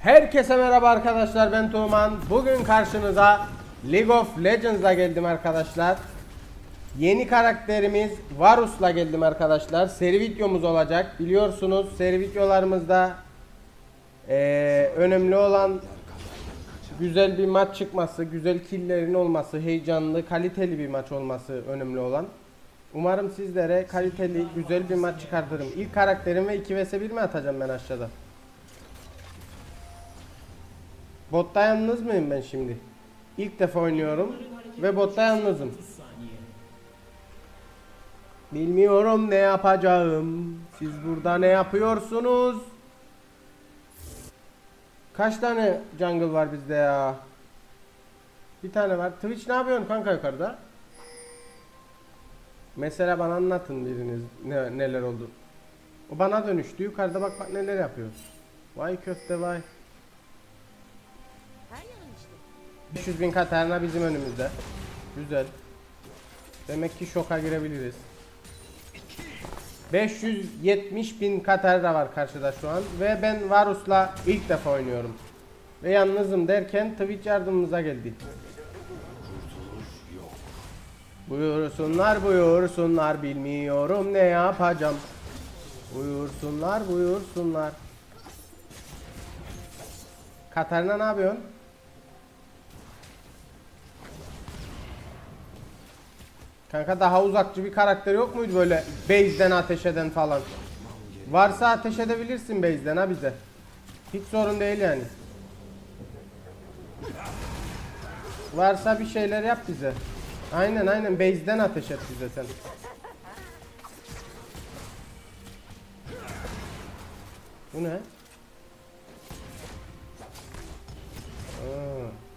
Herkese merhaba arkadaşlar ben Tuğman. Bugün karşınıza League of Legends'la geldim arkadaşlar. Yeni karakterimiz Varus'la geldim arkadaşlar. Seri videomuz olacak. Biliyorsunuz seri videolarımızda eee, önemli olan güzel bir maç çıkması, güzel killerin olması, heyecanlı, kaliteli bir maç olması önemli olan. Umarım sizlere kaliteli, güzel bir maç çıkartırım. İlk karakterimi 2 vs 1 mi atacağım ben aşağıda? Botta yalnız mıyım ben şimdi? İlk defa oynuyorum ve botta yalnızım. Bilmiyorum ne yapacağım. Siz burada ne yapıyorsunuz? Kaç tane jungle var bizde ya? Bir tane var. Twitch ne yapıyorsun kanka yukarıda? Mesela bana anlatın biriniz ne, neler oldu. O bana dönüştü. Yukarıda bak bak neler yapıyor. Vay köfte vay. 500 bin Katarina bizim önümüzde. Güzel. Demek ki şoka girebiliriz. 570 bin Katarina var karşıda şu an. Ve ben Varus'la ilk defa oynuyorum. Ve yalnızım derken Twitch yardımımıza geldi. Buyursunlar buyursunlar bilmiyorum ne yapacağım. Buyursunlar buyursunlar. Katarina ne yapıyorsun? Kanka daha uzakçı bir karakter yok muydu böyle base'den ateş eden falan? Varsa ateş edebilirsin base'den ha bize. Hiç sorun değil yani. Varsa bir şeyler yap bize. Aynen aynen base'den ateş et bize sen. Bu ne? Aa.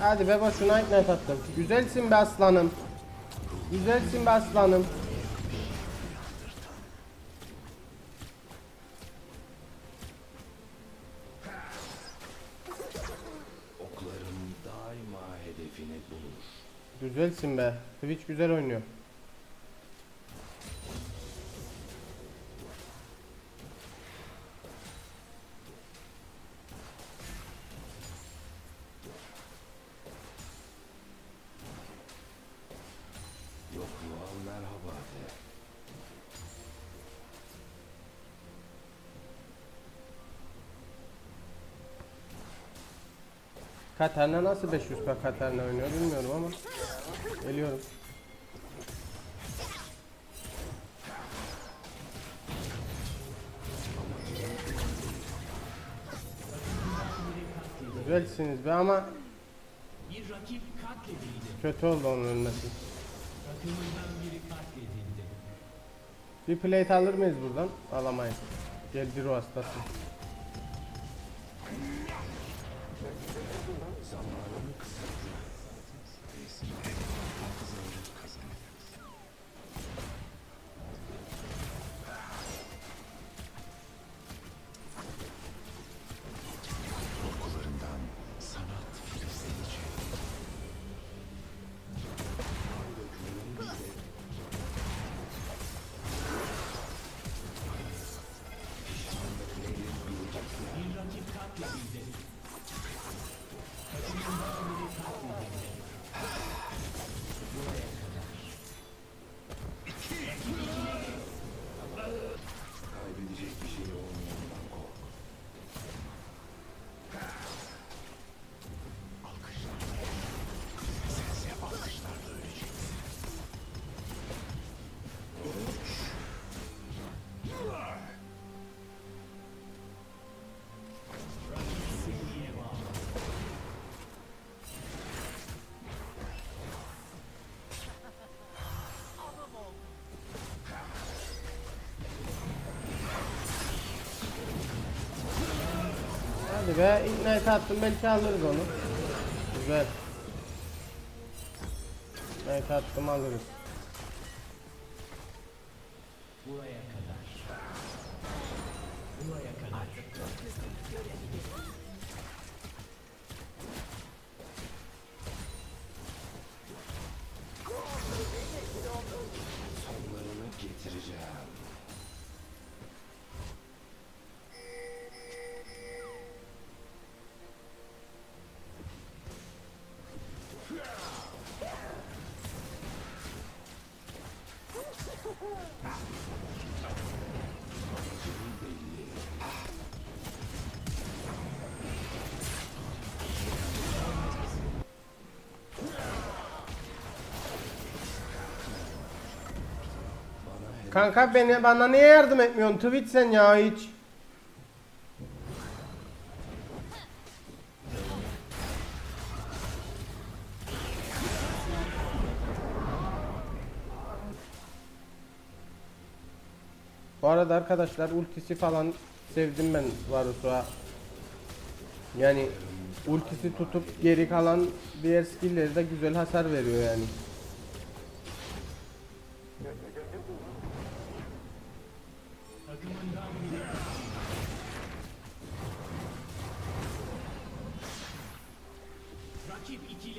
Hadi be boşuna ignite attım. Güzelsin be aslanım. Güzelsin be aslanım. Okların daima hedefini bulur. Güzelsin be. Twitch güzel oynuyor. Katarina nasıl 500k Katarina oynuyor bilmiyorum ama geliyorum. Güzelsiniz be ama Bir kötü oldu onun ölmesi. Bir plate alır mıyız buradan? Alamayız. Geldi ruh hastası. Hadi be ignite attım belki alırız onu. Güzel. Evet attım alırız. Buraya kadar. Buraya kadar. Kanka beni bana niye yardım etmiyorsun? Twitch sen ya hiç. Bu arada arkadaşlar ultisi falan sevdim ben Varus'a. Yani ultisi tutup geri kalan diğer skill'leri de güzel hasar veriyor yani.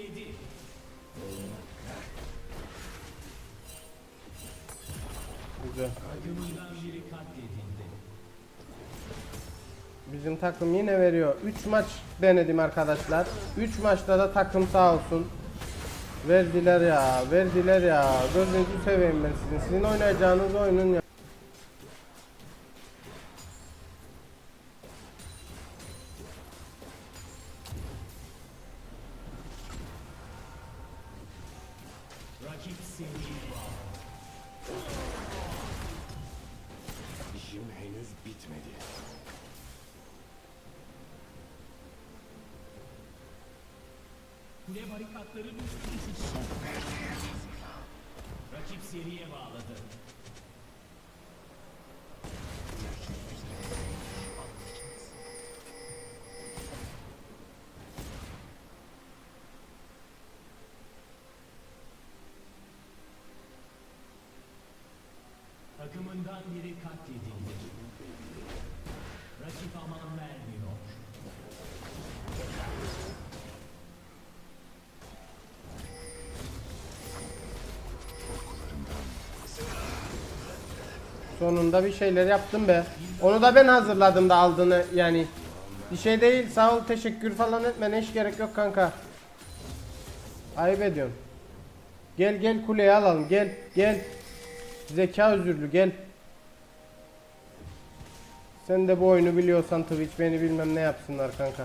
57. Güzel. Bizim takım yine veriyor. 3 maç denedim arkadaşlar. 3 maçta da takım sağ olsun. Verdiler ya, verdiler ya. Gözünüzü seveyim ben sizin. Sizin oynayacağınız oyunun ya. İşim henüz bitmedi. Kule barikatları düştü. Rakip seriye bağladı. Sonunda bir şeyler yaptım be. Onu da ben hazırladım da aldığını yani. Bir şey değil sağ ol teşekkür falan etmene hiç gerek yok kanka. Ayıp ediyorsun. Gel gel kuleyi alalım gel gel. Zeka özürlü gel. Sen de bu oyunu biliyorsan Twitch beni bilmem ne yapsınlar kanka.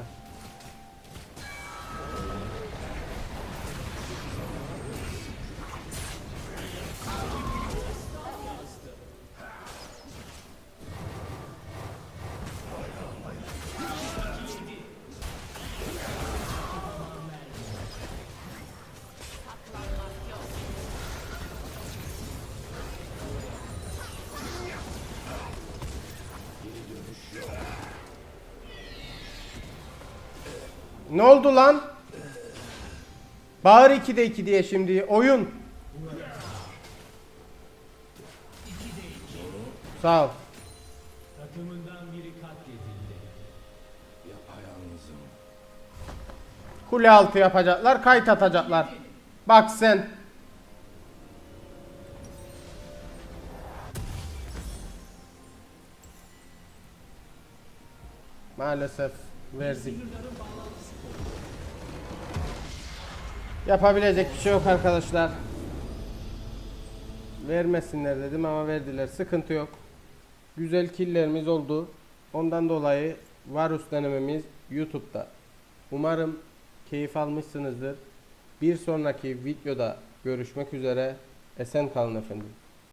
Ne oldu lan? Bağır 2'de 2 diye şimdi oyun. Sağ ol. Takımından biri katledildi. Yapayalnızım. Kule altı yapacaklar, kayıt atacaklar. Bak sen. Maalesef verdik. Yapabilecek bir şey yok arkadaşlar. Vermesinler dedim ama verdiler. Sıkıntı yok. Güzel killlerimiz oldu. Ondan dolayı Varus denememiz YouTube'da. Umarım keyif almışsınızdır. Bir sonraki videoda görüşmek üzere. Esen kalın efendim.